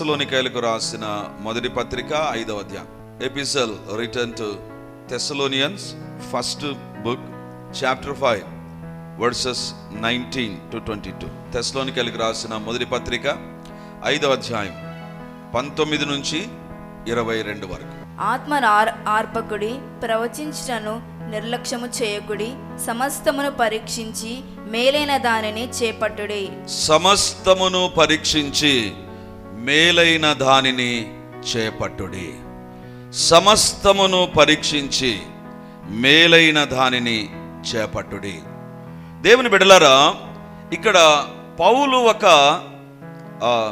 తెస్సలోనికాయలకు రాసిన మొదటి పత్రిక ఐదవ అధ్యాయం. Epistle return to Thessalonians first book chapter five verses nineteen to twenty two తెస్సలోనికాయలకు రాసిన మొదటి పత్రిక ఐదవ అధ్యాయం పంతొమ్మిది నుంచి ఇరవై రెండు వరకు. ఆత్మ ఆర్ ఆర్పకుడి ప్రవచించటను నిర్లక్ష్యము చేయకుడి సమస్తమును పరీక్షించి మేలైన దానిని చేపట్టుడి. సమస్తమును పరీక్షించి మేలైన దానిని చేపట్టుడి. సమస్తమును పరీక్షించి మేలైన దానిని చేపట్టుడి. దేవుని బిడలారా ఇక్కడ పౌలు ఒక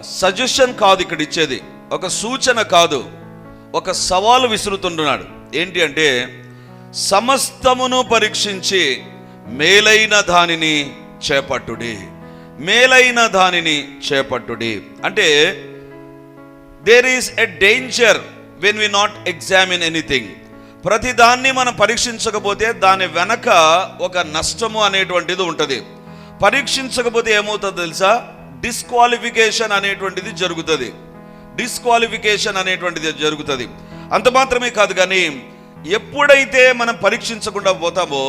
సజెషన్ కాదు ఇక్కడ ఇచ్చేది. ఒక సూచన కాదు. ఒక సవాలు విసురుతుంటున్నాడు. ఏంటి అంటే సమస్తమును పరీక్షించి మేలైన దానిని చేపట్టుడి. మేలైన దానిని చేపట్టుడి. అంటే there is a danger when we not examine anything ప్రతి దాన్ని మనం పరీక్షించకపోతే దాని వెనక ఒక నష్టము అనేటువంటిది ఉంటుంది. పరీక్షించకపోతే ఏమవుతుందో తెలుసా? డిస్క్వాలిఫికేషన్ అనేటువంటిది జరుగుతుంది. డిస్క్వాలిఫికేషన్ అనేటువంటిది జరుగుతుంది. అంత మాత్రమే కాదు కానీ ఎప్పుడైతే మనం పరీక్షించకుండా పోతామో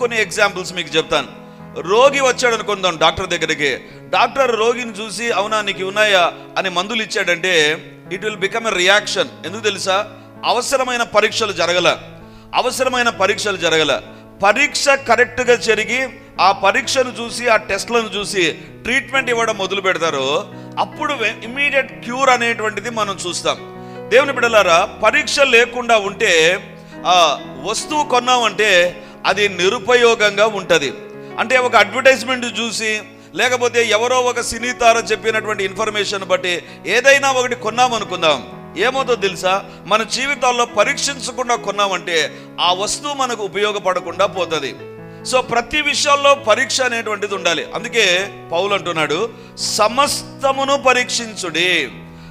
కొన్ని ఎగ్జాంపుల్స్ మీకు చెప్తాను. రోగి వచ్చాడు అనుకుందాం డాక్టర్ దగ్గరికి. డాక్టర్ రోగిని చూసి అవునా నీకు ఉన్నాయా? అని మందులు ఇచ్చాడంటే it will become a reaction ఎందుకు తెలుసా? అవసరమైన పరీక్షలు జరగల. అవసరమైన పరీక్షలు జరగల. పరీక్ష కరెక్ట్గా జరిగి ఆ పరీక్షను చూసి ఆ టెస్ట్లను చూసి ట్రీట్మెంట్ ఇవ్వడం మొదలు పెడతారు అప్పుడు ఇమ్మీడియట్ క్యూర్ అనేటువంటిది మనం చూస్తాం. దేవుని బిడ్డలారా పరీక్ష లేకుండా ఉంటే వస్తువు కొన్నామంటే అది నిరుపయోగంగా ఉంటుంది. అంటే ఒక అడ్వర్టైజ్మెంట్ చూసి లేకపోతే ఎవరో ఒక సినీ తార చెప్పినటువంటి ఇన్ఫర్మేషన్ బట్టి ఏదైనా ఒకటి కొన్నామనుకుందాం. ఏమవుతుందో తెలుసా? మన జీవితాల్లో పరీక్షించకుండా కొన్నామంటే ఆ వస్తువు మనకు ఉపయోగపడకుండా పోతుంది. సో ప్రతి విషయాల్లో పరీక్ష అనేటువంటిది ఉండాలి. అందుకే పౌలు అంటున్నాడు సమస్తమును పరీక్షించుడి.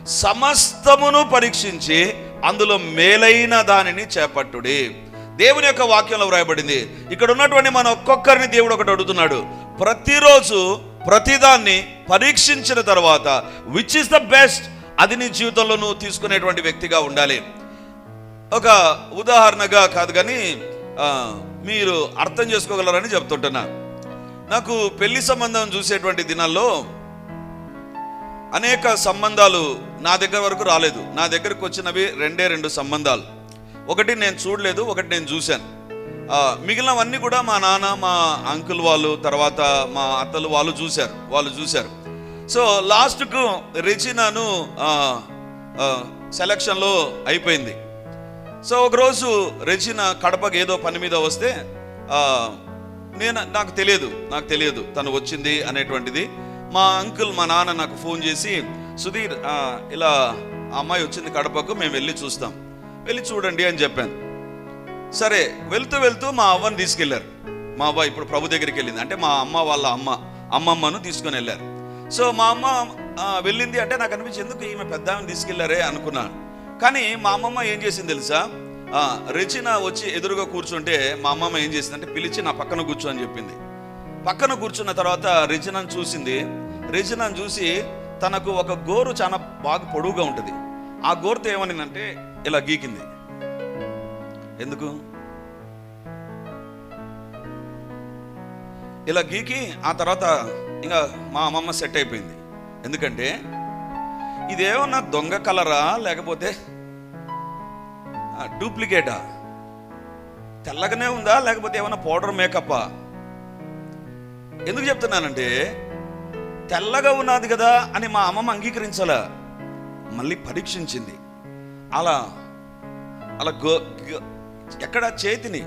సమస్తమును పరీక్షించి అందులో మేలైన దానిని చేపట్టుడి. దేవుని యొక్క వాక్యంలో వ్రాయబడింది. ఇక్కడ ఉన్నటువంటి మన ఒక్కొక్కరిని దేవుడు ఒకటి అడుగుతున్నాడు. ప్రతిరోజు ప్రతిదాన్ని పరీక్షించిన తర్వాత విచ్ ఇస్ ద బెస్ట్ అది నీ జీవితంలో నువ్వు తీసుకునేటువంటి వ్యక్తిగా ఉండాలి. ఒక ఉదాహరణగా కాదు కానీ మీరు అర్థం చేసుకోగలరని చెప్తుంటున్నా. నాకు పెళ్ళి సంబంధం చూసేటువంటి దినాల్లో అనేక సంబంధాలు నా దగ్గర వరకు రాలేదు. నా దగ్గరకు వచ్చినవి రెండే రెండు సంబంధాలు. ఒకటి నేను చూడలేదు ఒకటి నేను చూశాను. మిగిలినవన్నీ కూడా మా నాన్న మా అంకుల్ వాళ్ళు తర్వాత మా అత్తలు వాళ్ళు చూశారు వాళ్ళు చూశారు. సో లాస్ట్కు రెజినాను సెలక్షన్లో అయిపోయింది. సో ఒకరోజు రెజిన కడపకి ఏదో పని మీద వస్తే నేను నాకు తెలియదు నాకు తెలియదు తను వచ్చింది అనేటువంటిది. మా అంకుల్ మా నాన్న నాకు ఫోన్ చేసి సుధీర్ ఇలా అమ్మాయి వచ్చింది కడపకు మేము వెళ్ళి చూస్తాం. వెళ్ళి చూడండి అని చెప్పాను. సరే వెళ్తూ వెళ్తూ మా అవ్వని తీసుకెళ్ళారు. మా అవ్వ ఇప్పుడు ప్రభు దగ్గరికి వెళ్ళింది. అంటే మా అమ్మ వాళ్ళ అమ్మ అమ్మమ్మను తీసుకొని వెళ్ళారు. సో మా అమ్మ వెళ్ళింది అంటే నాకు అనిపించింది ఎందుకు ఈమె పెద్ద ఆమెను తీసుకెళ్ళారే అనుకున్నాను. కానీ మా అమ్మమ్మ ఏం చేసింది తెలుసా? రెచిన వచ్చి ఎదురుగా కూర్చుంటే మా అమ్మమ్మ ఏం చేసింది అంటే పిలిచి నా పక్కన కూర్చో అని చెప్పింది. పక్కన కూర్చున్న తర్వాత రెజినాను చూసింది. రెజినాను చూసి తనకు ఒక గోరు చాలా బాగా పొడవుగా ఉంటుంది. ఆ గోర్త ఏమనిందంటే ఇలా గీకింది. ఎందుకు? ఇలా గీకి ఆ తర్వాత ఇంకా మా అమ్మమ్మ సెట్ అయిపోయింది. ఎందుకంటే ఇదేమన్నా దొంగ కలరా లేకపోతే డూప్లికేటా? తెల్లగానే ఉందా లేకపోతే ఏమైనా పౌడర్ మేకప్పా? ఎందుకు చెప్తున్నానంటే తెల్లగా ఉన్నది కదా అని మా అమ్మమ్మ అంగీకరించాలా? మళ్ళీ పరీక్షించింది. అలా అలా గో ఎక్కడ చేతిని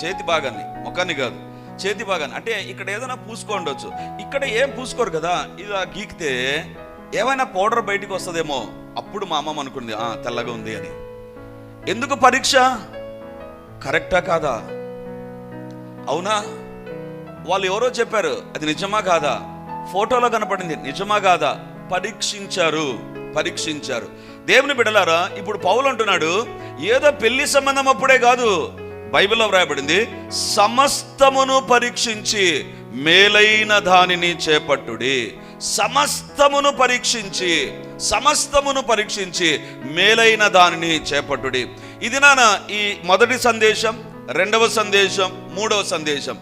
చేతి భాగాన్ని ముఖాన్ని కాదు చేతి భాగాన్ని అంటే ఇక్కడ ఏదైనా పూసుకోండొచ్చు ఇక్కడ ఏం పూసుకోరు కదా ఇలా గీకితే ఏమైనా పౌడర్ బయటికి వస్తుందేమో అప్పుడు మా అమ్మమ్మ అనుకుంది తెల్లగా ఉంది అని. ఎందుకు పరీక్ష? కరెక్టా కాదా? అవునా? వాళ్ళు ఎవరో చెప్పారు అది నిజమా కాదా? ఫోటోలో కనపడింది నిజమా కాదా? పరీక్షించారు. పరీక్షించారు. దేవుని బిడలారా ఇప్పుడు పౌలు అంటున్నాడు ఏదో పెళ్ళి సంబంధం అప్పుడే కాదు. బైబిల్లో వ్రాయబడింది సమస్తమును పరీక్షించి మేలైన దానిని చేపట్టుడి. సమస్తమును పరీక్షించి సమస్తమును పరీక్షించి మేలైన దానిని చేపట్టుడి. ఇది నాన్న ఈ మొదటి సందేశం రెండవ సందేశం మూడవ సందేశం.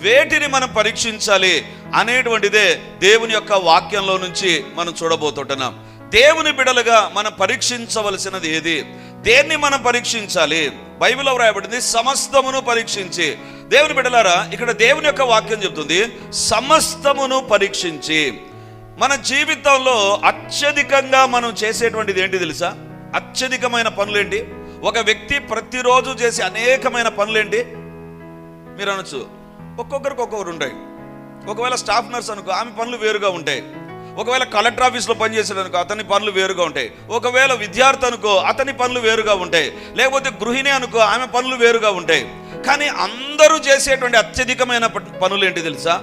వేటిని మనం పరీక్షించాలి అనేటువంటిదే దేవుని యొక్క వాక్యంలో నుంచి మనం చూడబోతుంటున్నాం. దేవుని బిడలుగా మనం పరీక్షించవలసినది ఏది? దేన్ని మనం పరీక్షించాలి? బైబిల్లో వ్రాయబడింది సమస్తమును పరీక్షించి. దేవుని బిడలారా ఇక్కడ దేవుని యొక్క వాక్యం చెబుతుంది సమస్తమును పరీక్షించి. మన జీవితంలో అత్యధికంగా మనం చేసేటువంటిది ఏంటి తెలుసా? అత్యధికమైన పనులేంటి? ఒక వ్యక్తి ప్రతిరోజు చేసే అనేకమైన పనులేంటి? మీరు అనొచ్చు. ఒక్కొక్కరికి ఒక్కొక్కరు ఉంటాయి. ఒకవేళ స్టాఫ్ నర్స్ అనుకో ఆమె పనులు వేరుగా ఉంటాయి. ఒకవేళ కలెక్టర్ ఆఫీస్లో పనిచేసాడు అనుకో అతని పనులు వేరుగా ఉంటాయి. ఒకవేళ విద్యార్థి అనుకో అతని పనులు వేరుగా ఉంటాయి. లేకపోతే గృహిణి అనుకో ఆమె పనులు వేరుగా ఉంటాయి. కానీ అందరూ చేసేటువంటి అత్యధికమైన ప- పనులు ఏంటి తెలుసా?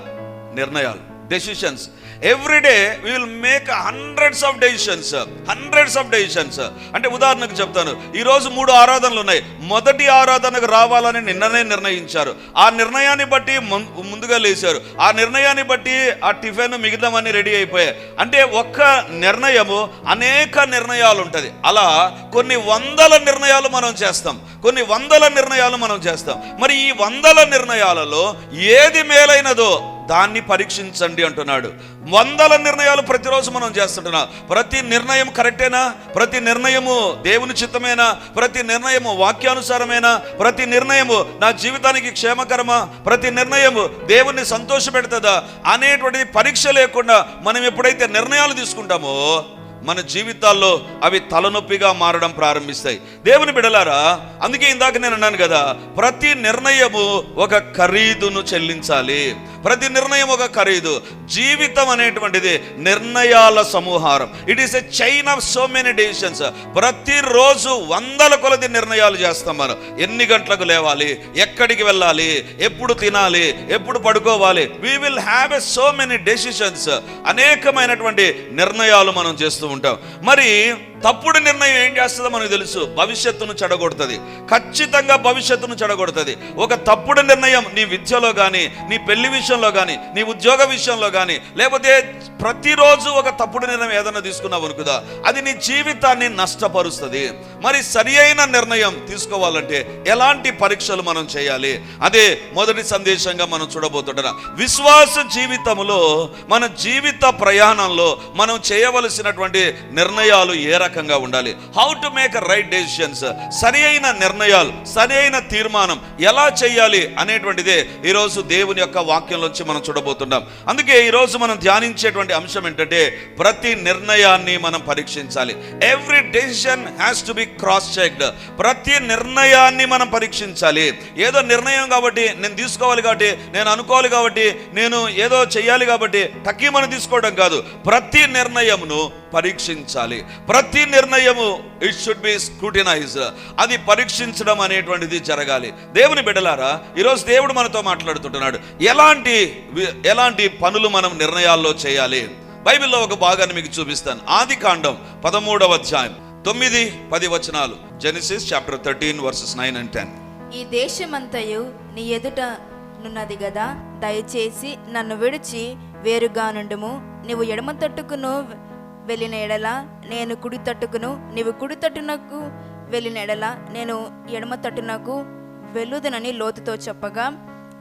నిర్ణయాలు decisions everyday we will make hundreds of decisions hundreds of decisions అంటే ఉదాహరణకు చెప్తాను. ఈరోజు మూడు ఆరాధనలు ఉన్నాయి. మొదటి ఆరాధనకు రావాలని నిన్ననే నిర్ణయించారు. ఆ నిర్ణయాన్ని బట్టి ముందుగా లేచారు. ఆ నిర్ణయాన్ని బట్టి ఆ టిఫిన్ మిగతామని రెడీ అయిపోయాయి. అంటే ఒక్క నిర్ణయము అనేక నిర్ణయాలు ఉంటుంది. అలా కొన్ని వందల నిర్ణయాలు మనం చేస్తాం. కొన్ని వందల నిర్ణయాలు మనం చేస్తాం. మరి ఈ వందల నిర్ణయాలలో ఏది మేలైనదో దాన్ని పరీక్షించండి అంటున్నాడు. వందల నిర్ణయాలు ప్రతిరోజు మనం చేస్తుంటున్నాం. ప్రతి నిర్ణయం కరెక్టేనా? ప్రతి నిర్ణయము దేవుని చిత్తమేనా? ప్రతి నిర్ణయము వాక్యానుసారమేనా? ప్రతి నిర్ణయము నా జీవితానికి క్షేమకరమా? ప్రతి నిర్ణయము దేవుణ్ణి సంతోషపెడుతుందా? అనేటువంటి పరీక్ష లేకుండా మనం ఎప్పుడైతే నిర్ణయాలు తీసుకుంటామో మన జీవితాల్లో అవి తలనొప్పిగా మారడం ప్రారంభిస్తాయి. దేవుని బిడలారా అందుకే ఇందాక నేను అన్నాను కదా ప్రతి నిర్ణయము ఒక ఖరీదును చెల్లించాలి. ప్రతి నిర్ణయం ఒక ఖరీదు. జీవితం అనేటువంటిది నిర్ణయాల సమూహారం. It is a chain of so many decisions ప్రతిరోజు వందల కొలది నిర్ణయాలు చేస్తాం మనం. ఎన్ని గంటలకు లేవాలి? ఎక్కడికి వెళ్ళాలి? ఎప్పుడు తినాలి? ఎప్పుడు పడుకోవాలి? We will have a so many decisions అనేకమైనటువంటి నిర్ణయాలు మనం చేస్తూ ఉంటాం మరి తప్పుడు నిర్ణయం ఏం చేస్తుందో మనకు తెలుసు. భవిష్యత్తును చెడగొడుతుంది. ఖచ్చితంగా భవిష్యత్తును చెడగొడుతుంది. ఒక తప్పుడు నిర్ణయం నీ విద్యలో కానీ నీ పెళ్ళి విషయంలో కానీ నీ ఉద్యోగ విషయంలో కానీ లేకపోతే ప్రతిరోజు ఒక తప్పుడు నిర్ణయం ఏదైనా తీసుకున్నావు అనుకుదా? అది నీ జీవితాన్ని నష్టపరుస్తుంది. మరి సరి అయిన నిర్ణయం తీసుకోవాలంటే ఎలాంటి పరీక్షలు మనం చేయాలి? అదే మొదటి సందేశంగా మనం చూడబోతుంటున్నాం విశ్వాస జీవితంలో మన జీవిత ప్రయాణంలో మనం చేయవలసినటువంటి నిర్ణయాలు ఏ రకంగా ఉండాలి. How to make right decisions సరి అయిన నిర్ణయాలు సరి అయిన తీర్మానం ఎలా చేయాలి అనేటువంటిదే ఈరోజు దేవుని యొక్క వాక్యంలోంచి మనం చూడబోతున్నాం. అందుకే ఈరోజు మనం ధ్యానించేటువంటి అంశం ఏంటంటే ప్రతి నిర్ణయాన్ని మనం పరీక్షించాలి. Every decision has to be cross checked ప్రతి నిర్ణయాన్ని మనం పరీక్షించాలి. ఏదో నిర్ణయం కాబట్టి నేను తీసుకోవాలి కాబట్టి నేను అనుకోవాలి కాబట్టి నేను ఏదో చేయాలి కాబట్టి టక్కీమని తీసుకోవడం కాదు. ప్రతి నిర్ణయమును పరీక్షించాలి. ప్రతి నిర్ణయము ఇట్ షుడ్ బి స్క్రూటినైజ్ అది పరీక్షించడం అనేటువంటిది జరగాలి. దేవుని బిడలారా ఈరోజు దేవుడు మనతో మాట్లాడుతుంటున్నాడు ఎలాంటి ఎలాంటి పనులు మనం నిర్ణయాల్లో చేయాలి? బైబిల్లో ఒక భాగాన్ని మీకు చూపిస్తాను. ఆది కాండం పదమూడవ అధ్యాయం తొమ్మిది పది వచనాలు. Genesis chapter thirteen verses nine and ten ఈ దేశమంతయు నీ ఎదుట నున్నది గదా? దయచేసి నన్ను విడిచి వేరుగా నుండుము నీవు ఎడమ తట్టుకును వెళ్ళిన ఎడల నేను కుడి తట్టుకును నీవు కుడి తట్టునకు వెళ్ళిన ఎడల నేను ఎడమ తట్టునకు వెళ్ళుదనని లోతుతో చెప్పగా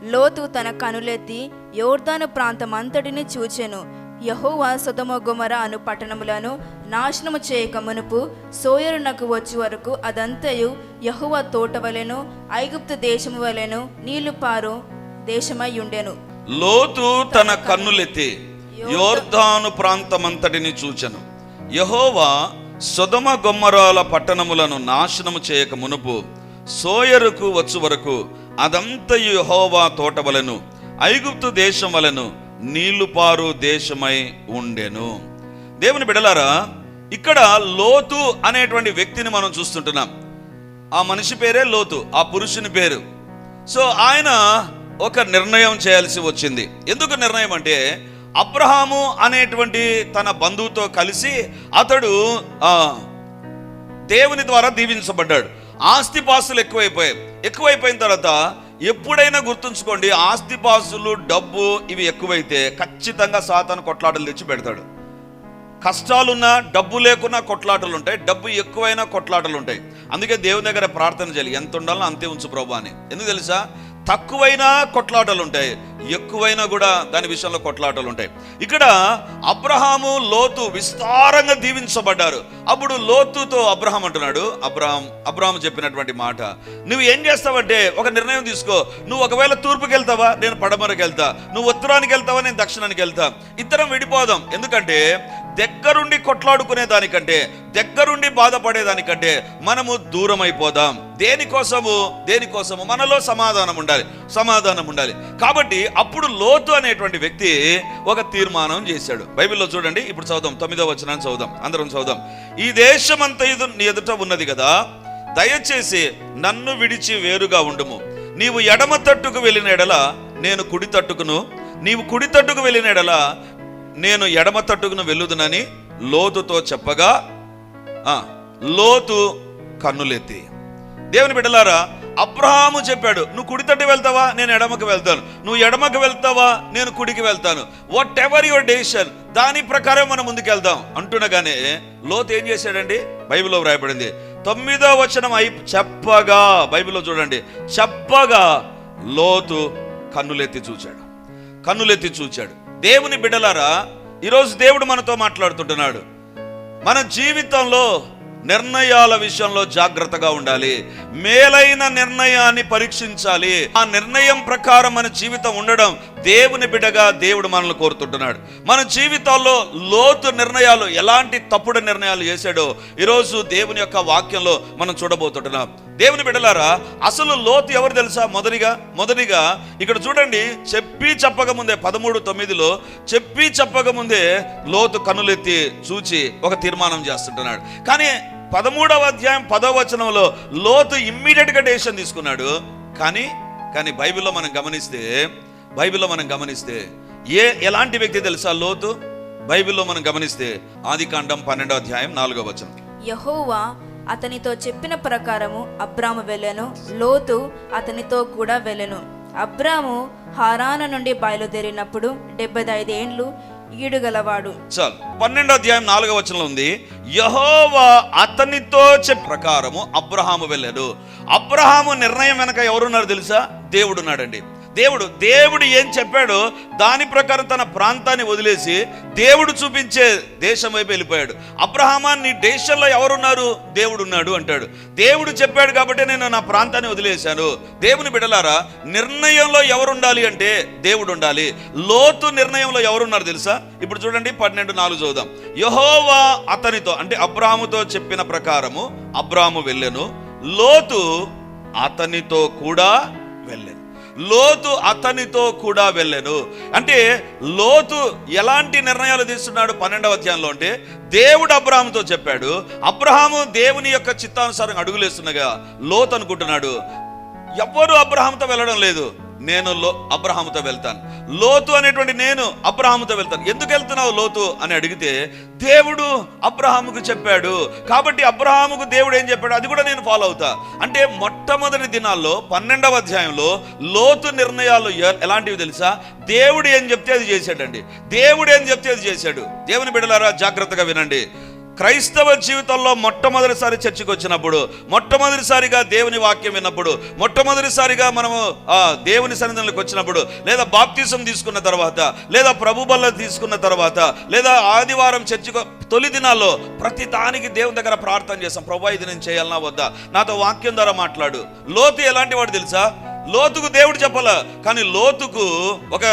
లోతు తన కనులెత్తి యోర్దాను ప్రాంతం అంతటిని చూచెను. యహోవా సుధమ గుమర అను పట్టణములను నాశనము చేయక మునుపు సోయరునకు వచ్చే వరకు అదంతయు యహోవా తోట వలెను ఐగుప్తు దేశము వలెను నీళ్ళు పారు దేశమై ఉండెను. లోతు తన కన్నులెత్తి యోర్ధాను ప్రాంతమంతటిని చూచెను. యహోవా సొదమ గొమ్మరాల పట్టణములను నాశనము చేయక మునుపు సోయరుకు వచ్చు వరకు అదంతయు యహోవా తోట వలెను ఐగుప్తు దేశం వలెను నీళ్ళుపారు దేశమై ఉండెను. దేవుని బిడలారా ఇక్కడ లోతు అనేటువంటి వ్యక్తిని మనం చూస్తుంటున్నాం. ఆ మనిషి పేరే లోతు ఆ పురుషుని పేరు. సో ఆయన ఒక నిర్ణయం చేయాల్సి వచ్చింది. ఎందుకు నిర్ణయం అంటే అబ్రహాము అనేటువంటి తన బంధువుతో కలిసి అతడు దేవుని ద్వారా దీవించబడ్డాడు. ఆస్తిపాస్తులు ఎక్కువైపోయాయి. ఎక్కువైపోయిన తర్వాత ఎప్పుడైనా గుర్తుంచుకోండి ఆస్తిపాస్తులు డబ్బు ఇవి ఎక్కువైతే ఖచ్చితంగా సాతాను కొట్లాటలు తెచ్చి పెడతాడు. కష్టాలున్నా డబ్బు లేకున్నా కొట్లాటలు ఉంటాయి డబ్బు ఎక్కువైనా కొట్లాటలు ఉంటాయి అందుకే దేవుని దగ్గర ప్రార్థన చేయాలి. ఎంత ఉండాలో అంతే ఉంచు ప్రభు అని. ఎందుకు తెలుసా? తక్కువైనా కొట్లాటలు ఉంటాయి ఎక్కువైనా కూడా దాని విషయంలో కొట్లాటలు ఉంటాయి. ఇక్కడ అబ్రహాము లోతు విస్తారంగా దీవించబడ్డారు. అప్పుడు లోతుతో అబ్రహాం అంటున్నాడు అబ్రహాం అబ్రహాం చెప్పినటువంటి మాట నువ్వు ఏం చేస్తావంటే ఒక నిర్ణయం తీసుకో. నువ్వు ఒకవేళ తూర్పుకి వెళ్తావా నేను పడమరకు వెళ్తా నువ్వు ఉత్తరానికి వెళ్తావా నేను దక్షిణానికి వెళ్తా ఇద్దరం విడిపోదాం. ఎందుకంటే దగ్గరుండి కొట్లాడుకునే దానికంటే దగ్గరుండి బాధపడేదానికంటే మనము దూరం అయిపోదాం దేనికోసము? దేనికోసము? మనలో సమాధానం ఉండాలి. సమాధానం ఉండాలి. కాబట్టి అప్పుడు లోతు అనేటువంటి వ్యక్తి ఒక తీర్మానం చేశాడు. బైబిల్లో చూడండి ఇప్పుడు చదుదాం తొమ్మిదో వచనాన్ని చదుదాం అందరం చదుదాం ఈ దేశం అంత ఇది నీ ఎదుట ఉన్నది కదా దయచేసి నన్ను విడిచి వేరుగా ఉండుము. నీవు ఎడమ తట్టుకు వెళ్ళిన ఎడల నేను కుడి తట్టుకును. నీవు కుడి తట్టుకు వెళ్ళిన ఎడల నేను ఎడమ తట్టుకును వెళ్ళుదునని లోతుతో చెప్పగా ఆ, లోతు కన్నులెత్తి. దేవుని బిడ్డలారా అబ్రహాము చెప్పాడు నువ్వు కుడి తట్టు వెళ్తావా? నేను ఎడమకు వెళ్తాను. నువ్వు ఎడమకు వెళ్తావా? నేను కుడికి వెళ్తాను. వాట్ ఎవర్ యువర్ డెసిషన్ దాని ప్రకారం మనం ముందుకెళ్దాం. అంటునగానే అంటుండగానే లోతు ఏం చేశాడండి? బైబిల్లో వ్రాయబడింది. తొమ్మిదో వచనం అయి చెప్పగా బైబిల్లో చూడండి. చెప్పగా లోతు కన్నులెత్తి చూచాడు. కన్నులెత్తి చూచాడు. దేవుని బిడ్డలారా ఈరోజు దేవుడు మనతో మాట్లాడుతుంటున్నాడు. మన జీవితంలో నిర్ణయాల విషయంలో జాగ్రత్తగా ఉండాలి. మేలైన నిర్ణయాన్ని పరీక్షించాలి. ఆ నిర్ణయం ప్రకారం మన జీవితం ఉండడం దేవుని బిడ్డగా దేవుడు మనల్ని కోరుతుంటున్నాడు. మన జీవితాల్లో లోతు నిర్ణయాలు ఎలాంటి తప్పుడు నిర్ణయాలు చేశాడో ఈరోజు దేవుని యొక్క వాక్యంలో మనం చూడబోతుంటున్నాం. దేవుని బిడ్డలారా అసలు లోతు ఎవరు తెలుసా? మొదటిగా మొదటిగా ఇక్కడ చూడండి చెప్పి చెప్పక ముందే పదమూడు తొమ్మిదిలో చెప్పి చెప్పక ముందే లోతు కనులెత్తి చూచి ఒక తీర్మానం చేస్తుంటున్నాడు. కానీ పదమూడవ అధ్యాయం పదవ వచనంలో లోతు ఇమ్మీడియట్గా డెసిషన్ తీసుకున్నాడు. కానీ కానీ బైబిల్లో మనం గమనిస్తే బైబిల్లో మనం గమనిస్తే ఏ ఎలాంటి వ్యక్తి తెలుసా లోతు? బైబిల్లో మనం గమనిస్తే ఆది కాండం పన్నెండో అధ్యాయం నాలుగో వచనం. యహోవా అతనితో చెప్పిన ప్రకారము అబ్రాము వెళ్ళను లోతు అతనితో కూడా వెళ్ళను. అబ్రాము హారాన నుండి బయలుదేరినప్పుడు డెబ్బై ఐదు ఏండ్లు ఈడుగలవాడు. చాలు పన్నెండో అధ్యాయం నాలుగో వచనంలో ఉంది యహోవా అతనితో చెప్పే ప్రకారము అబ్రహాము వెళ్ళాడు. అబ్రహాము నిర్ణయం వెనక ఎవరున్నారు తెలుసా? దేవుడు ఉన్నాడండి దేవుడు దేవుడు ఏం చెప్పాడో దాని ప్రకారం తన ప్రాంతాన్ని వదిలేసి దేవుడు చూపించే దేశం వైపు వెళ్ళిపోయాడు. అబ్రహామాన్ని దేశంలో ఎవరున్నారు? దేవుడు ఉన్నాడు అంటాడు. దేవుడు చెప్పాడు కాబట్టి నేను నా ప్రాంతాన్ని వదిలేశాను. దేవుని బిడలారా నిర్ణయంలో ఎవరుండాలి అంటే దేవుడు ఉండాలి. లోతు నిర్ణయంలో ఎవరున్నారు తెలుసా? ఇప్పుడు చూడండి పన్నెండు నాలుగు చదువుదాం. యహోవా అతనితో అంటే అబ్రాహాముతో చెప్పిన ప్రకారము అబ్రాహాము వెళ్ళెను. లోతు అతనితో కూడా వెళ్ళాను. లోతు అతనితో కూడా వెళ్ళాను. అంటే లోతు ఎలాంటి నిర్ణయాలు తీసుకున్నాడు పన్నెండవ అధ్యాయంలో అంటే దేవుడు అబ్రహాముతో చెప్పాడు అబ్రహాము దేవుని యొక్క చిత్తానుసారం అడుగులేస్తుండగా లోతు అనుకుంటున్నాడు ఎవ్వరూ అబ్రహాంతో వెళ్ళడం లేదు. నేను లో అబ్రహాముతో వెళ్తాను. లోతు అనేటువంటి నేను అబ్రహాముతో వెళ్తాను. ఎందుకు వెళ్తున్నావు లోతు? అని అడిగితే దేవుడు అబ్రహాముకు చెప్పాడు. కాబట్టి అబ్రహాముకు దేవుడు ఏం చెప్పాడు? అది కూడా నేను ఫాలో అవుతా. అంటే మొట్టమొదటి దినాల్లో పన్నెండవ అధ్యాయంలో లోతు నిర్ణయాలు ఎ- ఎలాంటివి తెలుసా? దేవుడు ఏం చెప్తే అది చేశాడండి. దేవుడు ఏం చెప్తే అది చేశాడు. దేవుని బిడ్డలారా జాగ్రత్తగా వినండి. క్రైస్తవ జీవితంలో మొట్టమొదటిసారి చర్చికి వచ్చినప్పుడు మొట్టమొదటిసారిగా దేవుని వాక్యం విన్నప్పుడు మొట్టమొదటిసారిగా మనము దేవుని సన్నిధిలోకి వచ్చినప్పుడు లేదా బాప్తీసం తీసుకున్న తర్వాత లేదా ప్రభు బల్ల తీసుకున్న తర్వాత లేదా ఆదివారం చర్చి తొలి దినాల్లో ప్రతి దానికి దేవుని దగ్గర ప్రార్థన చేస్తాం. ప్రభా ఇది నేను చేయాలన్నా వద్దా? నాతో వాక్యం ద్వారా మాట్లాడు. లోతు ఎలాంటి వాడు తెలుసా? లోతుకు దేవుడు చెప్పాల? కానీ లోతుకు ఒక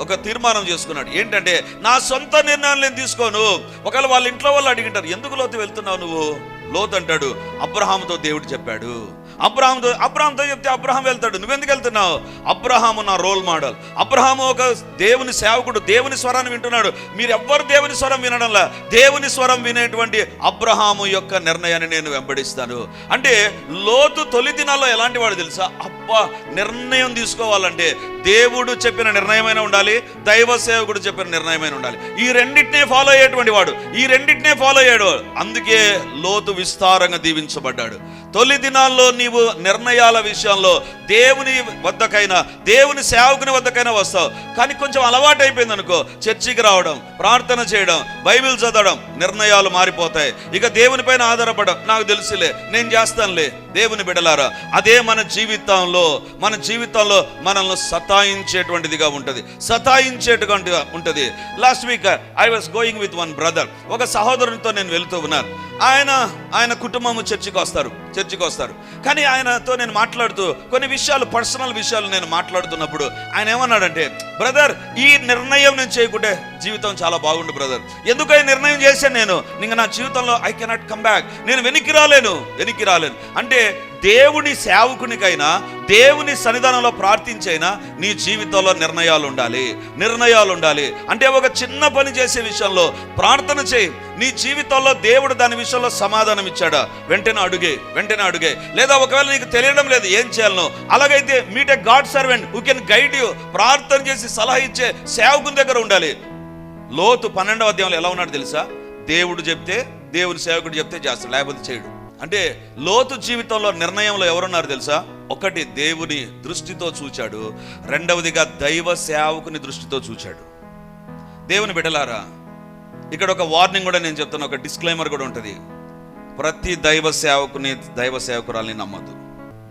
ఒక తీర్మానం చేసుకున్నాడు. ఏంటంటే నా సొంత నిర్ణయాలు నేను తీసుకోను. ఒకవేళ వాళ్ళ ఇంట్లో వాళ్ళు అడిగింటారు ఎందుకు లోతు వెళ్తున్నావు నువ్వు? లోతు అంటాడు అబ్రహాముతో దేవుడు చెప్పాడు. అబ్రహాంతో అబ్రహాంతో చెప్తే అబ్రహాం వెళ్తాడు. నువ్వెందుకు వెళ్తున్నావు? అబ్రహాము నా రోల్ మోడల్ అబ్రహాము ఒక దేవుని సేవకుడు దేవుని స్వరాన్ని వింటున్నాడు. మీరు ఎవ్వరు దేవుని స్వరం వినడంలా? దేవుని స్వరం వినేటువంటి అబ్రహాము యొక్క నిర్ణయాన్ని నేను వెంబడిస్తాను. అంటే లోతు తొలి దినాల్లో ఎలాంటి వాడు తెలుసా? అబ్బా నిర్ణయం తీసుకోవాలంటే దేవుడు చెప్పిన నిర్ణయమైన ఉండాలి దైవ సేవకుడు చెప్పిన నిర్ణయమైన ఉండాలి. ఈ రెండింటినే ఫాలో అయ్యేటువంటి వాడు. ఈ రెండింటినే ఫాలో అయ్యాడు. అందుకే లోతు విస్తారంగా దీవించబడ్డాడు. తొలి దినాల్లో నీ నీవు నిర్ణయాల విషయంలో దేవుని వద్దకైనా దేవుని సేవకుని వద్దకైనా వస్తావు. కానీ కొంచెం అలవాటు అయిపోయింది అనుకో చర్చికి రావడం ప్రార్థన చేయడం బైబిల్ చదవడం నిర్ణయాలు మారిపోతాయి. ఇక దేవుని పైన ఆధారపడడం నాకు తెలుసులే నేను చేస్తానులే దేవుని బిడలారా. అదే మన జీవితంలో మన జీవితంలో మనల్ని సతాయించేటువంటిదిగా ఉంటుంది. సతాయించేటువంటిగా ఉంటుంది. Last week I was going with one brother ఒక సహోదరునితో నేను వెళుతూ ఉన్నాను. ఆయన ఆయన కుటుంబము చర్చికి వస్తారు చర్చికి వస్తారు కానీ ఆయనతో నేను మాట్లాడుతూ కొన్ని విషయాలు పర్సనల్ విషయాలు నేను మాట్లాడుతున్నప్పుడు ఆయన ఏమన్నాడంటే బ్రదర్ ఈ నిర్ణయం నేను చేయకుంటే జీవితం చాలా బాగుండు బ్రదర్ ఎందుకు నిర్ణయం చేశాను నేను? ఇంకా నా జీవితంలో ఐ కెనాట్ కమ్ బ్యాక్ నేను వెనక్కి రాలేను వెనక్కి రాలేను. అంటే దేవుని సేవకునికైనా దేవుని సన్నిధానంలో ప్రార్థించైనా నీ జీవితంలో నిర్ణయాలు ఉండాలి నిర్ణయాలు ఉండాలి అంటే ఒక చిన్న పని చేసే విషయంలో ప్రార్థన చేయి. నీ జీవితంలో దేవుడు దాని విషయంలో సమాధానం ఇచ్చాడా? వెంటనే అడుగే వెంటనే అడుగే. లేదా ఒకవేళ నీకు తెలియడం లేదు ఏం చేయాలనో అలాగైతే meet a God servant who can guide you ప్రార్థన చేసి సలహా ఇచ్చే సేవకుని దగ్గర ఉండాలి. లోతు పన్నెండవ అధ్యాయంలో ఎలా ఉన్నాడు తెలుసా? దేవుడు చెప్తే దేవుని సేవకుడు చెప్తే చేస్తాడు లేకపోతే చేయడు. అంటే లోతు జీవితంలో నిర్ణయంలో ఎవరున్నారు తెలుసా? ఒకటి దేవుని దృష్టితో చూచాడు రెండవదిగా దైవ సేవకుని దృష్టితో చూచాడు. దేవుని బిడలారా ఇక్కడ ఒక వార్నింగ్ కూడా నేను చెప్తాను ఒక డిస్క్లైమర్ కూడా ఉంటుంది. ప్రతి దైవ సేవకుని దైవ సేవకురాల్ని నమ్మద్దు.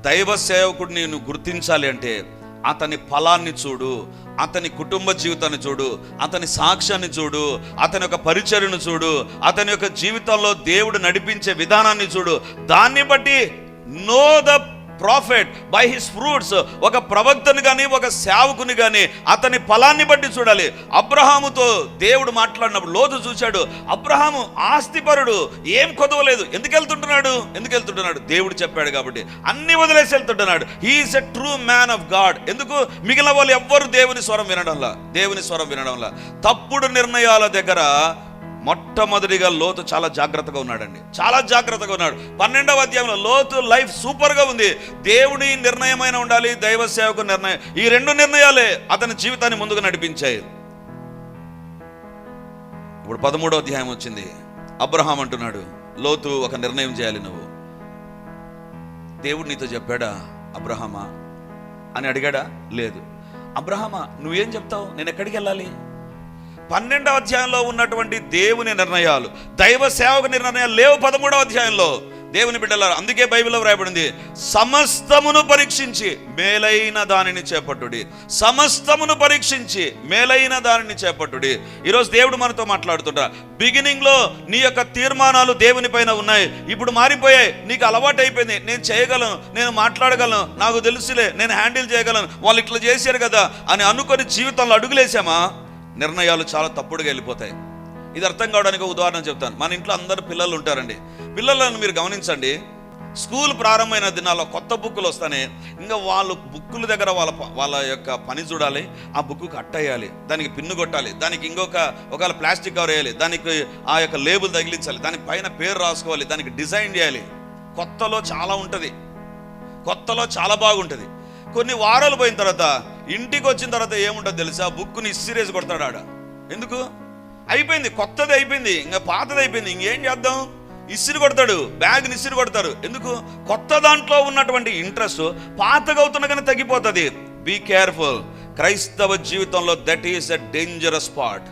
దైవ సేవకుడిని నువ్వు గుర్తించాలి అంటే అతని ఫలాన్ని చూడు అతని కుటుంబ జీవితాన్ని చూడు అతని సాక్ష్యాన్ని చూడు అతని యొక్క పరిచర్ను చూడు అతని యొక్క జీవితంలో దేవుడు నడిపించే విధానాన్ని చూడు. దాన్ని బట్టి know the prophet by his fruits ఒక ప్రవక్తని కానీ ఒక సేవకుని కానీ అతని ఫలాన్ని బట్టి చూడాలి. అబ్రహాముతో దేవుడు మాట్లాడినప్పుడు లోతు చూశాడు అబ్రహాము ఆస్తిపరుడు ఏం కొదవలేదు. ఎందుకు వెళ్తుంటున్నాడు? ఎందుకు వెళ్తుంటున్నాడు? దేవుడు చెప్పాడు కాబట్టి. అన్ని వదిలేసి వెళ్తుంటున్నాడు. He is a true man of God ఎందుకు? మిగిలిన వాళ్ళు ఎవ్వరు దేవుని స్వరం వినడంలా? దేవుని స్వరం వినడంలా. తప్పుడు నిర్ణయాల దగ్గర మొట్టమొదటిగా లోతు చాలా జాగ్రత్తగా ఉన్నాడండి. చాలా జాగ్రత్తగా ఉన్నాడు. పన్నెండవ అధ్యాయంలో లోతు లైఫ్ సూపర్గా ఉంది. దేవుని నిర్ణయమైన ఉండాలి దైవ సేవకు నిర్ణయం ఈ రెండు నిర్ణయాలే అతని జీవితాన్ని ముందుకు నడిపించాయి. ఇప్పుడు పదమూడో అధ్యాయం వచ్చింది. అబ్రహాం అంటున్నాడు లోతు ఒక నిర్ణయం చేయాలి నువ్వు. దేవుడు నీతో చెప్పాడా అబ్రహామా? అని అడిగాడా లేదు. అబ్రహామా నువ్వేం చెప్తావు? నేను ఎక్కడికి వెళ్ళాలి? పన్నెండవ అధ్యాయంలో ఉన్నటువంటి దేవుని నిర్ణయాలు. దైవ సేవక నిర్ణయాలు లేవు పదమూడవ అధ్యాయంలో. దేవుని బిడ్డలారు అందుకే బైబిల్లో వ్రాయబడింది సమస్తమును పరీక్షించి మేలైన దానిని చేపట్టుడి. సమస్తమును పరీక్షించి మేలైన దానిని చేపట్టుడి. ఈరోజు దేవుడు మనతో మాట్లాడుతుంటా బిగినింగ్లో నీ యొక్క తీర్మానాలు దేవుని పైన ఉన్నాయి. ఇప్పుడు మారిపోయాయి. నీకు అలవాటు అయిపోయింది. నేను చేయగలను. నేను మాట్లాడగలను. నాకు తెలుసులే. నేను హ్యాండిల్ చేయగలను. వాళ్ళు ఇట్లా చేశారు కదా అని అనుకొని జీవితంలో అడుగులేసామా? నిర్ణయాలు చాలా తప్పుడుగా వెళ్ళిపోతాయి. ఇది అర్థం కావడానికి ఒక ఉదాహరణ చెప్తాను. మన ఇంట్లో అందరు పిల్లలు ఉంటారండి. పిల్లలను మీరు గమనించండి. స్కూల్ ప్రారంభమైన దినాల్లో కొత్త బుక్కులు వస్తానే ఇంకా వాళ్ళు బుక్కుల దగ్గర వాళ్ళ ప- వాళ్ళ యొక్క పని చూడాలి ఆ బుక్కు కట్ దానికి పిన్ను కొట్టాలి దానికి ఇంకొక ఒకవేళ ప్లాస్టిక్ కవర్ వేయాలి దానికి ఆ యొక్క లేబుల్ తగిలించాలి దాని పైన పేరు రాసుకోవాలి దానికి డిజైన్ చేయాలి. కొత్తలో చాలా ఉంటుంది. కొత్తలో చాలా బాగుంటుంది. కొన్ని వారాలు పోయిన తర్వాత ఇంటికి వచ్చిన తర్వాత ఏముంటుందో తెలుసా? బుక్ని ఇసిరేసి కొడతాడు ఆడ. ఎందుకు? అయిపోయింది కొత్తది అయిపోయింది ఇంకా పాతది అయిపోయింది ఇంకేం చేద్దాం? ఇసిరి కొడతాడు బ్యాగ్ని ఇసిరి కొడతారు. ఎందుకు? కొత్త దాంట్లో ఉన్నటువంటి ఇంట్రెస్ట్ పాతగా అవుతున్న కానీ తగ్గిపోతుంది. బీ కేర్ఫుల్ క్రైస్తవ జీవితంలో that is a dangerous part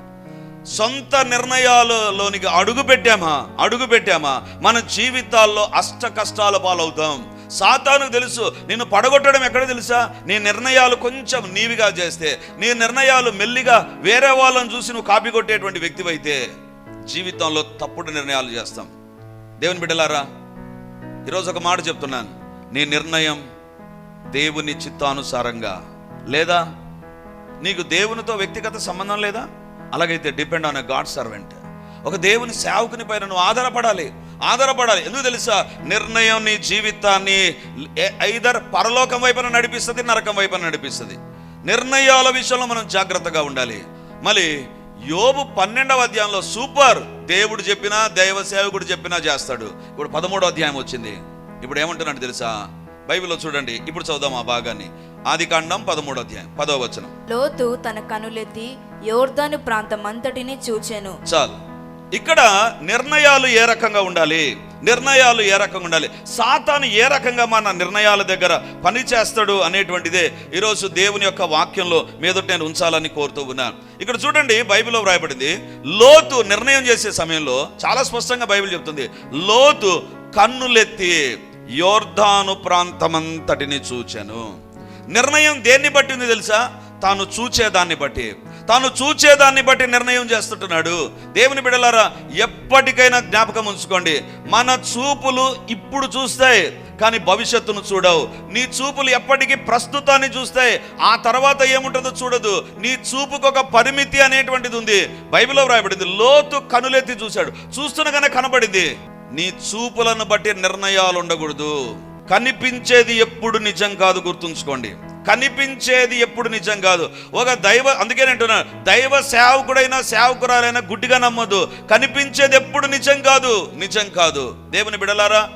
సొంత నిర్ణయాలలోనికి అడుగు పెట్టామా అడుగు పెట్టామా మన జీవితాల్లో అష్ట కష్టాల పాలవుతాం. సాతాను తెలుసు. నిన్ను పడగొట్టడం ఎక్కడ తెలుసా? నీ నిర్ణయాలు కొంచెం నీవిగా చేస్తే నీ నిర్ణయాలు మెల్లిగా వేరే వాళ్ళని చూసి నువ్వు కాపీ కొట్టేటువంటి వ్యక్తివైతే జీవితంలో తప్పుడు నిర్ణయాలు చేస్తాం. దేవుని బిడ్డలారా ఈరోజు ఒక మాట చెప్తున్నాను. నీ నిర్ణయం దేవుని చిత్తానుసారంగా లేదా నీకు దేవునితో వ్యక్తిగత సంబంధం లేదా? అలాగైతే depend on a God servant ఒక దేవుని సేవకుని పైన నువ్వు ఆధారపడాలి. ఆధారపడాలి. ఎందుకు తెలుసా? నిర్ణయం నీ జీవితాన్ని ఐదర్ పరలోకం వైపున నడిపిస్తుంది నరకం వైపున నడిపిస్తుంది. నిర్ణయాల విషయంలో మనం జాగ్రత్తగా ఉండాలి. మళ్ళీ యోబు పన్నెండవ అధ్యాయంలో సూపర్. దేవుడు చెప్పినా దైవ సేవకుడు చెప్పినా చేస్తాడు. ఇప్పుడు పదమూడవ అధ్యాయం వచ్చింది. ఇప్పుడు ఏమంటున్నాడు తెలుసా? బైబిల్లో చూడండి. ఇప్పుడు చదువుదాం ఆ భాగాన్ని. ఆది కాండం పదమూడో అధ్యాయం పదవ వచనం. లోతు తన కనులెత్తి యోర్దాను ప్రాంతమంతటిని చూచెను. చాలు. ఇక్కడ నిర్ణయాలు ఏ రకంగా ఉండాలి? నిర్ణయాలు ఏ రకంగా ఉండాలి? సాతాను ఏ రకంగా మన నిర్ణయాల దగ్గర పని చేస్తాడు అనేటువంటిదే ఈరోజు దేవుని యొక్క వాక్యంలో మీదట నేను ఉంచాలని కోరుతూ ఉన్నాను. ఇక్కడ చూడండి బైబిల్లో వ్రాయబడింది లోతు నిర్ణయం చేసే సమయంలో చాలా స్పష్టంగా బైబిల్ చెప్తుంది లోతు కన్నులెత్తి యోర్ధాను ప్రాంతమంతటిని చూచాను. నిర్ణయం దేన్ని బట్టి ఉంది తెలుసా? తాను చూచేదాన్ని బట్టి. తాను చూచేదాన్ని బట్టి నిర్ణయం చేస్తుంటున్నాడు. దేవుని బిడలారా ఎప్పటికైనా జ్ఞాపకం ఉంచుకోండి. మన చూపులు ఇప్పుడు చూస్తాయి కానీ భవిష్యత్తును చూడవు. నీ చూపులు ఎప్పటికీ ప్రస్తుతాన్ని చూస్తాయి ఆ తర్వాత ఏముంటుందో చూడదు. నీ చూపుకు ఒక పరిమితి అనేటువంటిది ఉంది. బైబిల్లో వ్రాయబడింది లోతు కనులెత్తి చూశాడు. చూస్తున్నగానే కనబడింది నీ చూపులను బట్టి నిర్ణయాలు ఉండకూడదు. కనిపించేది ఎప్పుడు నిజం కాదు గుర్తుంచుకోండి. కనిపించేది ఎప్పుడు నిజం కాదు. ఒక దైవ అందుకే అంటున్నా దైవ సేవకుడైనా సేవకురాలైనా గుడ్డిగా నమ్మదు కనిపించేది ఎప్పుడు నిజం కాదు. నిజం కాదు. దేవుని బిడలారా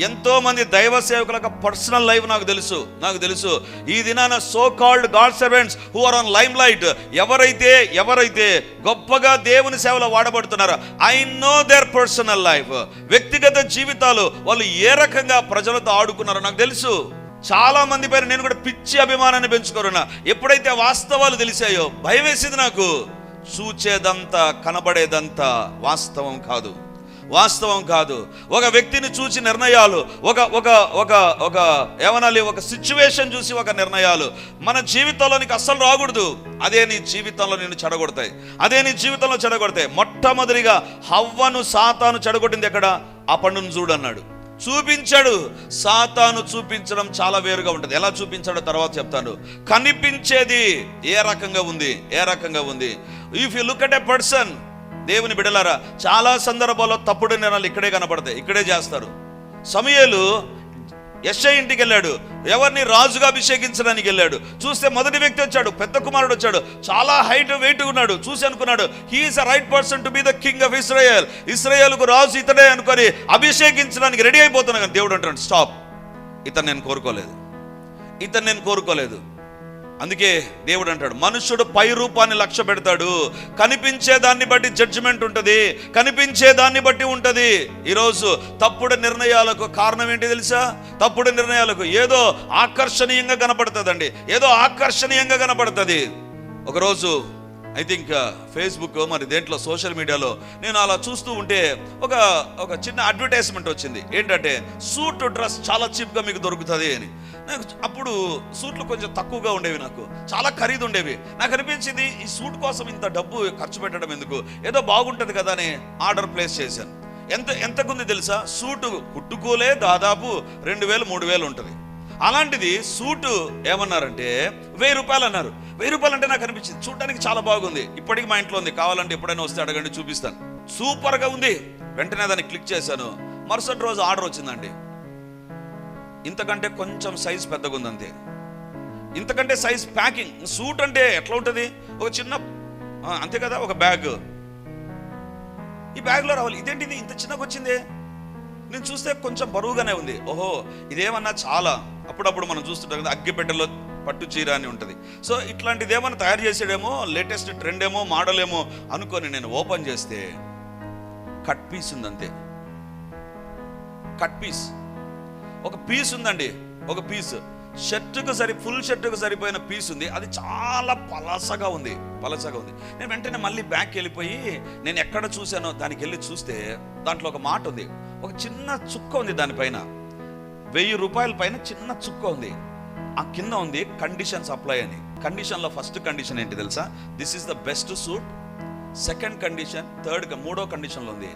ఎంతో మంది దైవ సేవకుల యొక్క పర్సనల్ లైఫ్ నాకు తెలుసు. నాకు తెలుసు. ఈ దినాన so called God servants who are on limelight ఎవరైతే ఎవరైతే గొప్పగా దేవుని సేవలో వాడబడుతున్నారో I know their personal life వ్యక్తిగత జీవితాలు వాళ్ళు ఏ రకంగా ప్రజలతో ఆడుకున్నారో నాకు తెలుసు. చాలా మంది పైన నేను కూడా పిచ్చి అభిమానాన్ని పెంచుకోరున్నా ఎప్పుడైతే వాస్తవాలు తెలిసాయో భయం వేసింది నాకు. చూచేదంతా కనబడేదంతా వాస్తవం కాదు. వాస్తవం కాదు. ఒక వ్యక్తిని చూసి నిర్ణయాలు ఒక ఒక ఒక ఒక ఏమనాలి ఒక సిచ్యువేషన్ చూసి ఒక నిర్ణయాలు. మన జీవితంలోనికి అస్సలు రాకూడదు. అదే నీ జీవితంలో నేను చెడగొడతాయి. అదే నీ జీవితంలో చెడగొడతాయి. మొట్టమొదటిగా హవ్వను సాతాను చెడగొట్టింది ఎక్కడ? ఆ పండును చూడన్నాడు చూపించాడు. సాతాను చూపించడం చాలా వేరుగా ఉంటుంది. ఎలా చూపించాడో తర్వాత చెప్తాను. కనిపించేది ఏ రకంగా ఉంది? ఏ రకంగా ఉంది? If you look at a person దేవుని బిడలారా చాలా సందర్భాల్లో తప్పుడు నిర్ణయాలు ఇక్కడే కనపడతాయి. ఇక్కడే చేస్తారు. సమయాలు యశ్ఐ ఇంటికి వెళ్ళాడు. ఎవరిని రాజుగా అభిషేకించడానికి వెళ్ళాడు. చూస్తే మొదటి వ్యక్తి వచ్చాడు పెద్ద కుమారుడు వచ్చాడు. చాలా హైట్ వెయిట్ ఉన్నాడు. చూసి అనుకున్నాడు he is a right person to be the king of Israel ఇస్రాయల్కు రాజు ఇతడే అనుకొని అభిషేకించడానికి రెడీ అయిపోతున్నా కానీ దేవుడు అంటాడు స్టాప్ ఇతను నేను కోరుకోలేదు. ఇతను నేను కోరుకోలేదు. అందుకే దేవుడు అంటాడు మనుషుడు పై రూపాన్ని లక్ష్య పెడతాడు. కనిపించే దాన్ని బట్టి జడ్జిమెంట్ ఉంటుంది. కనిపించే దాన్ని బట్టి ఉంటుంది. ఈరోజు తప్పుడు నిర్ణయాలకు కారణం ఏంటి తెలుసా? తప్పుడు నిర్ణయాలకు ఏదో ఆకర్షణీయంగా కనపడుతుందండి. ఏదో ఆకర్షణీయంగా కనపడుతుంది. ఒకరోజు ఐ థింక్ ఫేస్బుక్ మరి దేంట్లో సోషల్ మీడియాలో నేను అలా చూస్తూ ఉంటే ఒక ఒక చిన్న అడ్వర్టైజ్మెంట్ వచ్చింది. ఏంటంటే సూట్ డ్రెస్ చాలా చీప్గా మీకు దొరుకుతుంది అని. నాకు అప్పుడు సూట్లు కొంచెం తక్కువగా ఉండేవి నాకు. చాలా ఖరీదు ఉండేవి నాకు అనిపించింది ఈ సూట్ కోసం ఇంత డబ్బు ఖర్చు పెట్టడం ఎందుకు? ఏదో బాగుంటుంది కదా అని ఆర్డర్ ప్లేస్ చేశాను. ఎంత ఎంతకుంది తెలుసా? సూటు కుట్టుకోలే దాదాపు రెండు వేలు మూడు వేలు ఉంటుంది. అలాంటిది సూటు ఏమన్నారంటే వెయ్యి రూపాయలు అన్నారు. వెయ్యి రూపాయలు అంటే నాకు అనిపించింది చూడడానికి చాలా బాగుంది. ఇప్పటికి మా ఇంట్లో ఉంది. కావాలంటే ఎప్పుడైనా వస్తే అడగండి చూపిస్తాను. సూపర్గా ఉంది. వెంటనే దాన్ని క్లిక్ చేశాను. మరుసటి రోజు ఆర్డర్ వచ్చిందండి. ఇంతకంటే కొంచెం సైజ్ పెద్దగా ఉందంతే ఇంతకంటే సైజ్ ప్యాకింగ్ సూట్ అంటే ఎట్లా ఉంటుంది? ఒక చిన్న అంతే కదా ఒక బ్యాగ్. ఈ బ్యాగ్లో రావాలి. ఇదేంటిది? ఇంత చిన్నగా వచ్చిందే నేను చూస్తే కొంచెం బరువుగానే ఉంది. ఓహో ఇదేమన్నా చాలా? అప్పుడప్పుడు మనం చూస్తుంటాం కదా అగ్గిపెట్టెలో పట్టు చీర అని ఉంటుంది. సో ఇట్లాంటిది ఏమైనా తయారు చేసాడేమో లేటెస్ట్ ట్రెండ్ ఏమో మోడల్ ఏమో అనుకొని నేను ఓపెన్ చేస్తే కట్ పీస్ ఉందంతే. Cut piece. ఒక పీస్ ఉందండి ఒక పీస్. షర్టుకు సరి ఫుల్ షర్టుకు సరిపోయిన పీస్ ఉంది. అది చాలా పలసగా ఉంది పలసగా ఉంది. నేను వెంటనే మళ్ళీ బ్యాక్ వెళ్ళిపోయి నేను ఎక్కడ చూశానో దానికి వెళ్ళి చూస్తే దాంట్లో ఒక మాట ఉంది. ఒక చిన్న చుక్క ఉంది దానిపైన వెయ్యి రూపాయల పైన చిన్న చుక్క ఉంది. ఆ కింద ఉంది కండిషన్స్ అప్లై అని. కండిషన్లో ఫస్ట్ కండిషన్ ఏంటి తెలుసా? This is the best suit second condition third మూడో కండిషన్లో ఉంది.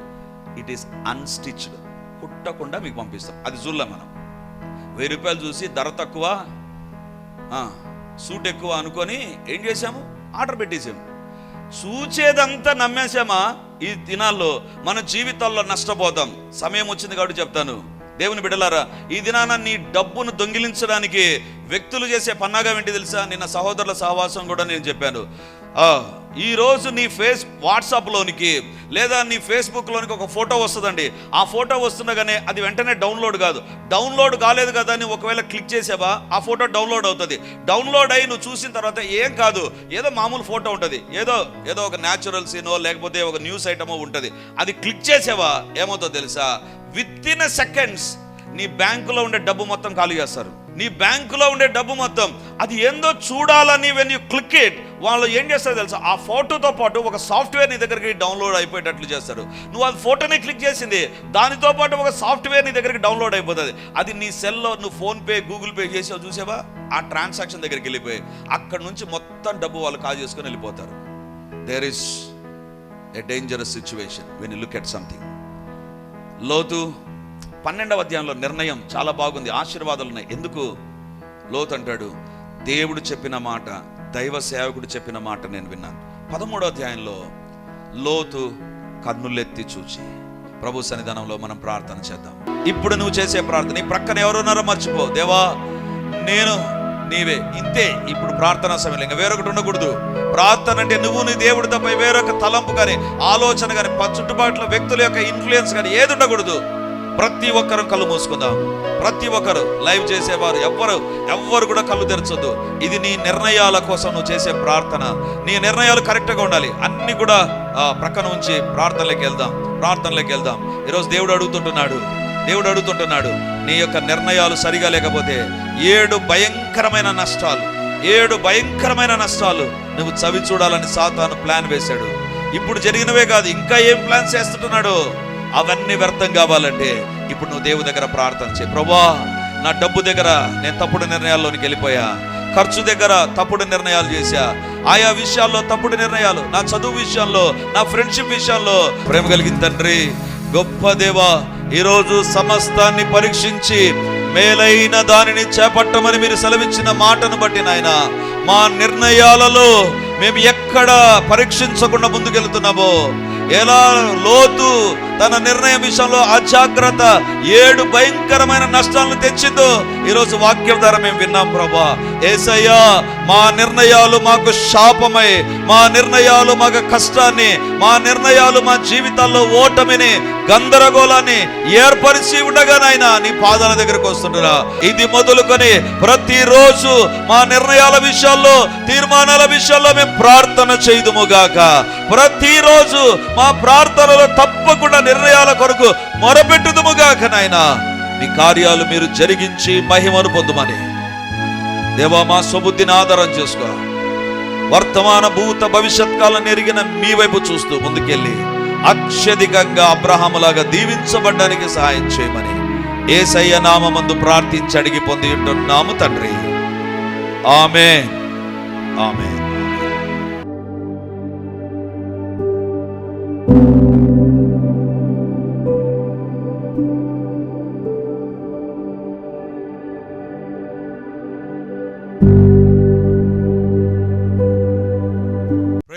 ఇట్ ఈస్ అన్స్టిచ్డ్ కుట్టకుండా మీకు పంపిస్తాం. అది చూడలే మనం. వెయ్యి రూపాయలు చూసి ధర తక్కువ. సూట్ ఎక్కువ అనుకొని ఏం చేసాము ఆర్డర్ పెట్టేసాము చూచేదంతా నమ్మేశామా? ఈ దినాల్లో మన జీవితాల్లో నష్టపోతాం. సమయం వచ్చింది కాబట్టి చెప్తాను. దేవుని బిడ్డలారా ఈ దినాన నీ డబ్బును దొంగిలించడానికి వ్యక్తులు చేసే పన్నాగా ఏంటి తెలుసా? నిన్న సహోదరుల సహవాసం కూడా నేను చెప్పాను. ఈరోజు నీ ఫేస్ వాట్సాప్లోనికి లేదా నీ ఫేస్బుక్లోనికి ఒక ఫోటో వస్తుందండి. ఆ ఫోటో వస్తుండగానే అది వెంటనే డౌన్లోడ్ కాదు. డౌన్లోడ్ కాలేదు కదా అని ఒకవేళ క్లిక్ చేసావా ఆ ఫోటో డౌన్లోడ్ అవుతుంది. డౌన్లోడ్ అయ్యి నువ్వు చూసిన తర్వాత ఏం కాదు ఏదో మామూలు ఫోటో ఉంటుంది. ఏదో ఏదో ఒక న్యాచురల్ సీనో లేకపోతే ఒక న్యూస్ ఐటమో ఉంటుంది. అది క్లిక్ చేసావా ఏమవుతుందో తెలుసా? విత్ ఇన్ సెకండ్స్ నీ బ్యాంకులో ఉండే డబ్బు మొత్తం ఖాళీ చేస్తారు. నీ బ్యాంకులో ఉండే డబ్బు మొత్తం అది ఏందో చూడాలని వెన్ యూ క్లిక్ ఇట్ వాళ్ళు ఏం చేస్తారో తెలుసా? ఆ ఫోటోతో పాటు ఒక సాఫ్ట్వేర్ నీ దగ్గరికి డౌన్లోడ్ అయిపోయేటట్లు చేస్తారు. నువ్వు ఆ ఫోటోని క్లిక్ చేసింది దానితో పాటు ఒక సాఫ్ట్వేర్ నీ దగ్గరికి డౌన్లోడ్ అయిపోతుంది. అది నీ సెల్లో నువ్వు ఫోన్పే గూగుల్ పే చేసావు చూసావా? ఆ ట్రాన్సాక్షన్ దగ్గరికి వెళ్ళిపోయి అక్కడ నుంచి మొత్తం డబ్బు వాళ్ళు కాల్ చేసుకొని వెళ్ళిపోతారు. There is a dangerous situation when you look at something లోతు పన్నెండవ అధ్యాయంలో నిర్ణయం చాలా బాగుంది ఆశీర్వాదాలు ఉన్నాయి. ఎందుకు? లోతు అంటాడు దేవుడు చెప్పిన మాట దైవ సేవకుడు చెప్పిన మాట నేను విన్నాను. పదమూడో అధ్యాయంలో లోతు కన్నులెత్తి చూచి ప్రభు సన్నిధానంలో మనం ప్రార్థన చేద్దాం. ఇప్పుడు నువ్వు చేసే ప్రార్థన ఈ ప్రక్కన ఎవరున్నారో మర్చిపో. దేవా నేను నీవే. ఇంతే ఇప్పుడు ప్రార్థనా సమయంలో ఇంకా వేరొకటి ఉండకూడదు. ప్రార్థన అంటే నువ్వు నీ దేవుడి తప్ప వేరొక తలంపు కానీ ఆలోచన కానీ ప- వ్యక్తుల యొక్క ఇన్ఫ్లుయెన్స్ కానీ ఏది ఉండకూడదు. ప్రతి ఒక్కరు కళ్ళు మూసుకుందాం. ప్రతి ఒక్కరు లైవ్ చేసేవారు ఎవ్వరు ఎవ్వరు కూడా కళ్ళు తెరచొద్దు. ఇది నీ నిర్ణయాల కోసం నువ్వు చేసే ప్రార్థన. నీ నిర్ణయాలు కరెక్ట్గా ఉండాలి. అన్ని కూడా ప్రక్కన ఉంచి ప్రార్థనలోకి వెళ్దాం. ప్రార్థనలోకి వెళ్దాం. ఈరోజు దేవుడు అడుగుతుంటున్నాడు. దేవుడు అడుగుతుంటున్నాడు నీ యొక్క నిర్ణయాలు సరిగా లేకపోతే ఏడు భయంకరమైన నష్టాలు. ఏడు భయంకరమైన నష్టాలు. నువ్వు చవి చూడాలని సాతాను ప్లాన్ వేశాడు. ఇప్పుడు జరిగినవే కాదు ఇంకా ఏం ప్లాన్ చేస్తుంటున్నాడు? అవన్నీ వ్యర్థం కావాలంటే ఇప్పుడు నువ్వు దేవుడి దగ్గర ప్రార్థన చేయి. ప్రభా నా డబ్బు దగ్గర నేను తప్పుడు నిర్ణయాల్లోనికి వెళ్ళిపోయా. ఖర్చు దగ్గర తప్పుడు నిర్ణయాలు చేశా. ఆయా విషయాల్లో తప్పుడు నిర్ణయాలు నా చదువు విషయంలో నా ఫ్రెండ్షిప్ విషయంలో ప్రేమ కలిగిన తండ్రి గొప్ప దేవా ఈరోజు సమస్తాన్ని పరీక్షించి మేలైన దానిని చేపట్టమని మీరు సెలవిచ్చిన మాటను బట్టి నాయన మా నిర్ణయాలలో మేము ఎక్కడ పరీక్షించకుండా ముందుకెళ్తున్నామో ఎలా లోతు తన నిర్ణయం విషయంలో అజాగ్రత్త ఏడు భయంకరమైన నష్టాలను తెచ్చిందో ఈరోజు వాక్యం ద్వారా మేము విన్నాం ప్రభా. ఏసయ్యా మా నిర్ణయాలు మాకు శాపమై మా నిర్ణయాలు మాకు కష్టాన్ని మా నిర్ణయాలు మా జీవితాల్లో ఓటమిని గందరగోళాన్ని ఏర్పరిచి ఉండగా నాయన నీ పాదాల దగ్గరకు వస్తుండరా. ఇది మొదలుకొని ప్రతిరోజు మా నిర్ణయాల విషయాల్లో తీర్మానాల విషయాల్లో మేము ప్రార్థన చేయదుముగాక ప్రతిరోజు మా ప్రార్థనలో తప్పకుండా నిర్ణయాల కొరకు మొరపెట్టుదుముగాక నాయన మీ కార్యాలు మీరు జరిగించి మహిమను పొందుమని. దేవా మా స్వబుద్ధిని ఆధారం చేసుకో. వర్తమాన భూత భవిష్యత్ కాలం ఎరిగిన మీ వైపు చూస్తూ ముందుకెళ్ళి అత్యధికంగా అబ్రహాములాగా దీవించబడడానికి సహాయం చేయమని ఏసయ్య నామందు ప్రార్థించి అడిగి పొంది ఉంటున్నాము తండ్రి. ఆమె ఆమె